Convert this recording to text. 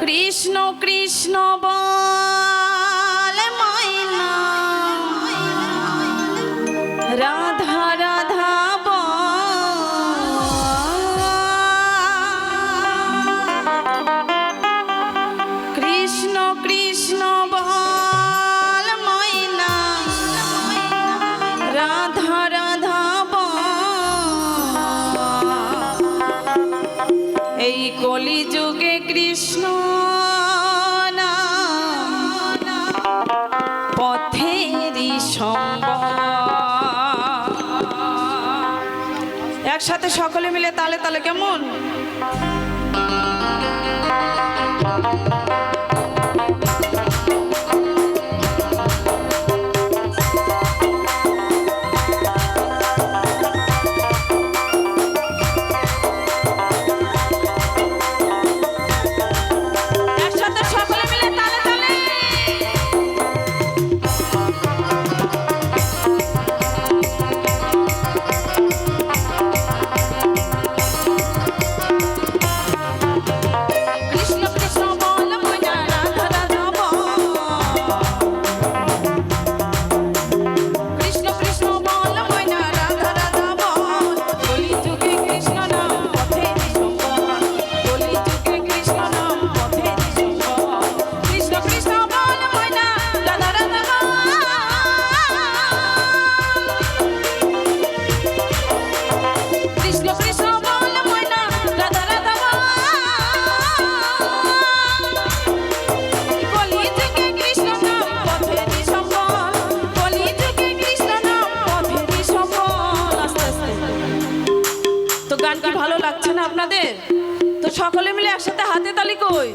কৃষ্ণ কৃষ্ণ বা একসাথে সকলে মিলে তালে তালে কেমন? আপনাদের? তো সকলে মিলে একসাথে হাতে তালি কই?